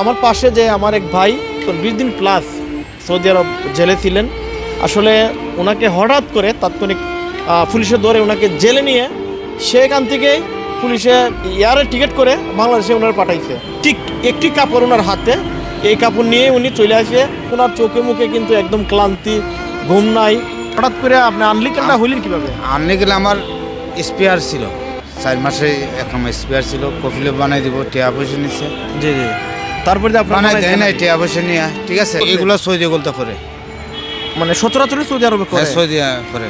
আমার পাশে যে আমার এক ভাই তোর বিশ দিন প্লাস সৌদি আরব জেলে ছিলেন। আসলে ওনাকে হঠাৎ করে তাৎক্ষণিক পুলিশে ধরে ওনাকে জেলে নিয়ে সেখান থেকে পুলিশে এয়ারে টিকিট করে বাংলাদেশে ওনার পাঠাইছে। ঠিক একটি কাপড় ওনার হাতে এই কাপড় নিয়ে উনি চলে আসে। ওনার চোখে মুখে কিন্তু একদম ক্লান্তি ঘুম নাই। হঠাৎ করে আপনি আনলিকেলটা হইলেন কীভাবে? আনলে গেলে আমার স্পেয়ার ছিল। চার মাসে এখন স্পেয়ার ছিল কফিলে বানাই দিব টিয়া পয়সা নিচ্ছে জি জি। তারপরে যে আপনার বানাইছেন দেয় নাই টিয়া পয়সা নিয়ে ঠিক আছে? এগুলো সৌদি গলতে করে। মানে সচরাচরই সৌদি আরবে করে। হ্যাঁ সৌদি করে।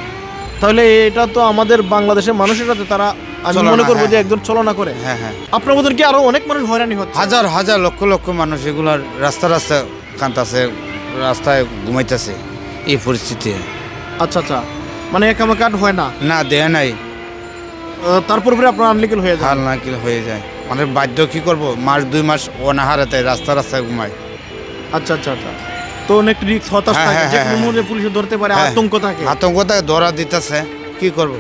তাহলে এটা তো আমাদের বাংলাদেশের মানুষের সাথে তারা আমি মনে করব যে হ্যাঁ। একদম চলনা করে। হ্যাঁ হ্যাঁ। আপনার মতন কি আরও অনেক মানুষ হয়রানি হচ্ছে? হাজার হাজার লক্ষ লক্ষ মানুষ এগুলার রাস্তা রাস্তা কান্তাছে রাস্তায় ঘুমাইতেছে এই পরিস্থিতি আচ্ছা আচ্ছা। মানে একামা কাট হয় না? না দেয় নাই। তারপর পরে আপনার আনলিকেল হয়ে যায়। না কি হয়ে যায়। মানে বাধ্য কি করব? মাস দুই মাস অনাহারাতে রাস্তা রাস্তায় ঘুমায় আচ্ছা আচ্ছা আচ্ছা। তো অনেক রিক্স হতাশ হ্যাঁ, থাকে হ্যাঁ, যে হ্যাঁ, কোনো। মুহূর্তে পুলিশে ধরতে পারে হ্যাঁ। আতঙ্ক থাকে। ধরা দিতেছে। কি করব?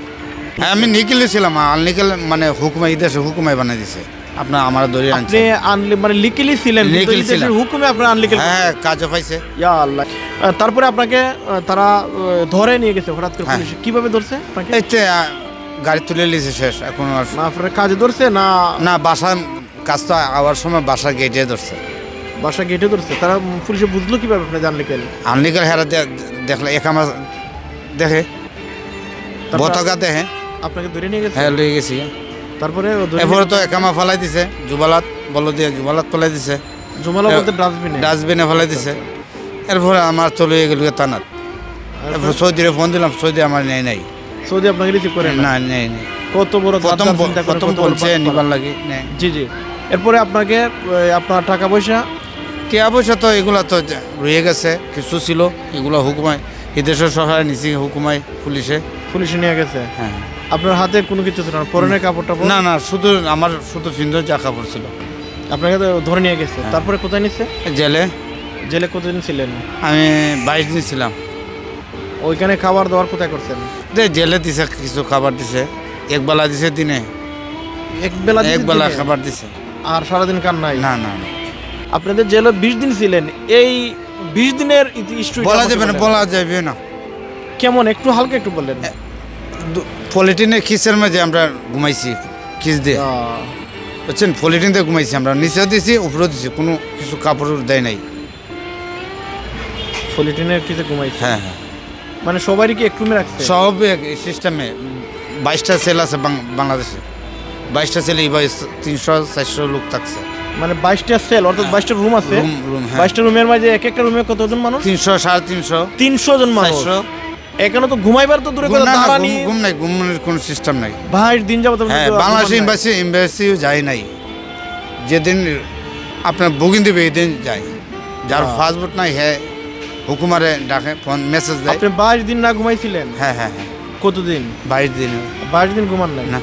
হ্যাঁ আমি নিকেলে ছিলাম আননিকেল মানে হুকুমাই দেশে হুকুমাই বানাই দিছে। আপনার আমার ধরে আনছে। আপনি আনলি মানে লিকেলি ছিলেন কিন্তু লিকেলি এই দেশের ছিলাম। হুকুমে আপনার আনলিকেল হ্যাঁ কাজও পাইছে। ইয়া আল্লাহ। আহ, তারপরে আপনাকে আহ, তারা আহ, ধরে নিয়ে গেছে হঠাৎ করে হ্যাঁ। পুলিশ। কীভাবে ধরছে আপনাকে? এই তো, গাড়ি তুলে নিয়েছে শেষ এখন আর আপনার কাজে ধরছে না? না বাসা কাজ তো আওয়ার সময় বাসা গেটে ধরছে। বাসা গেটে ধরছে? তারা পুলিশে বুঝলো কীভাবে আপনি জানলে কেন? আননিকেল হেরা দেখলে এক আমার দেখে। বতকা দেখে। আপনাকে ধরে নিয়ে গেছে? হ্যাঁ লয়ে গেছি। তারপরে এরপরে তো একামা ফেলাই দিছে জুবালাত বলো দিয়ে জুবালাত ফেলাই দিছে। জুমালা বলতে ডাস্টবিনে? ডাস্টবিনে ফেলাই দিছে। এরপরে আমার চলে গেল তানাত। এরপর সৌদিরে ফোন দিলাম সৌদি আমার নেই নাই। সৌদি আপনাকে রিসিভ করে না? নেই কত বড় প্রথম প্রথম বলছে নিবার লাগে জি জি। এরপরে আপনাকে আপনার টাকা পয়সা? টিয়া পয়সা তো এগুলা তো রয়ে গেছে কিছু ছিল এগুলো হুকুমায় এদেশের সহায় নিচে হুকুমায় পুলিশে। পুলিশে নিয়ে গেছে? হ্যাঁ। আপনার হাতে কোনো কিছু ছিল না? পরনের কাপড় টাপড়? না না শুধু আমার শুধু সুন্দর যা কাপড় ছিল। আপনাকে তো ধরে নিয়ে গেছে। হ্যাঁ। তারপরে কোথায় নিচ্ছে জেলে। জেলে কতদিন ছিলেন? আমি বাইশ দিন ছিলাম। ওইখানে খাবার দাবার কোথায় করছেন? যে জেলে দিছে কিছু খাবার দিছে। এক বেলা দিছে দিনে। এক বেলা এক বেলা খাবার দিছে। আর সারাদিন কান নাই? না না না। আপনাদের জেলে বিশ দিন ছিলেন। এই বিশ দিনের বলা যাবে না বলা যাবে না। কেমন একটু হালকা একটু বললেন পলিটিনের খিসের মাঝে আমরা ঘুমাইছি খিস দিয়ে। বুঝছেন? পলিটিন দিয়ে ঘুমাইছি আমরা। নিচেও দিছি উপরেও দিছি কোনো কিছু কাপড় দেয় নাই। পলিটিনের কিছু ঘুমাইছে। হ্যাঁ হ্যাঁ। মানে সবারই কি একটু রাখছে? সব সিস্টেমে বাইশটা সেল আছে বাংলাদেশে। বাইশটা সেল এবার তিনশো চারশো লোক থাকছে। মানে বাইশটা সেল অর্থাৎ বাইশটা রুম আছে। হ্যাঁ। বাইশটা রুমের মাঝে এক একটা রুমে কতজন মানুষ? তিনশো সাড়ে তিনশো। তিনশো জন মানুষ। এখানে তো ঘুমাইবার তো দূরে কথা দাঁড়ানি। ঘুম- নাই ঘুমের কোনো সিস্টেম নাই। বাইশ দিন যাব হ্যাঁ বাংলাদেশ এম্বাসি এম্বাসিও যায় নাই। যেদিন আপনার বুকিং দেবে এই দিন যায়। যার হ্যাঁ। পাসপোর্ট নাই হ্যাঁ হুকুমারে ডাকে ফোন মেসেজ দেয়। আপনি বাইশ দিন না ঘুমাইছিলেন? হ্যাঁ হ্যাঁ হ্যাঁ। কতদিন? বাইশ দিন। বাইশ দিন ঘুমান নাই? না।